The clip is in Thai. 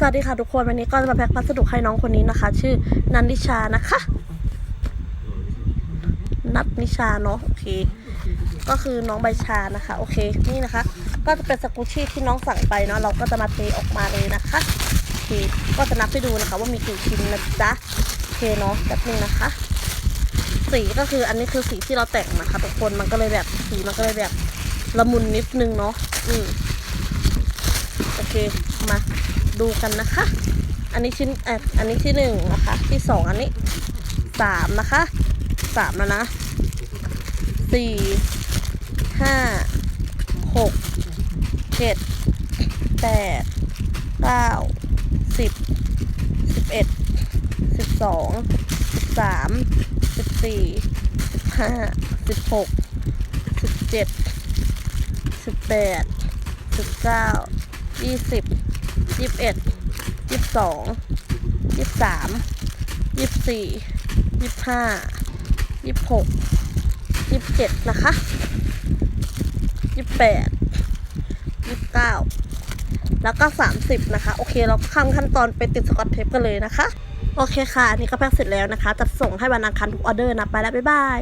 สวัสดีค่ะทุกคน วันนี้ก็จะมาแพ็คพัสดุให้น้องคนนี้นะคะ ชื่อนันนิชานะคะ นัทนิชาเนาะโอเค ก็คือน้องใบชานะคะ โอเค นี่นะคะ ก็จะเป็นสกูชี่ที่น้องสั่งไปเนาะเราก็จะมาเทออกมาเลยนะคะโอเคก็จะนับให้ดูนะคะ ว่ามีกี่ชิ้นนะจ๊ะโอเคเนาะแป๊บนึงนะคะ สีก็คืออันนี้คือสีที่เราแต่งนะคะทุกคนมันก็เลยแบบสีมันก็เลยแบบละมุนนิดนึงเนาะอืมโอเคมา ดูกันนะคะ อันนี้ชิ้นอะอันนี้ที่หนึ่งนะคะ ที่สองอันนี้สามนะคะสามแล้วนะสี่ห้าหกเจ็ดแปดเก้าสิบสิบเอ็ดสิบสองสิบสามสิบสี่สิบห้าสิบหกสิบเจ็ดสิบแปดสิบเก้ายี่สิบ ยี่สิบเอ็ดยี่สิบสองยี่สิบสามยี่สิบสี่ยี่สิบห้ายี่สิบหกยี่สิบเจ็ดนะคะยี่สิบแปดยี่สิบเก้าแล้วก็สามสิบนะคะ โอเค เราข้ามขั้นตอนไปติดสกอตเทปกันเลยนะคะ โอเคค่ะ อันนี้ก็แพ็คเสร็จแล้วนะคะ จัดส่งให้วันอังคารทุกออเดอร์นะ ไปแล้ว บ๊ายบาย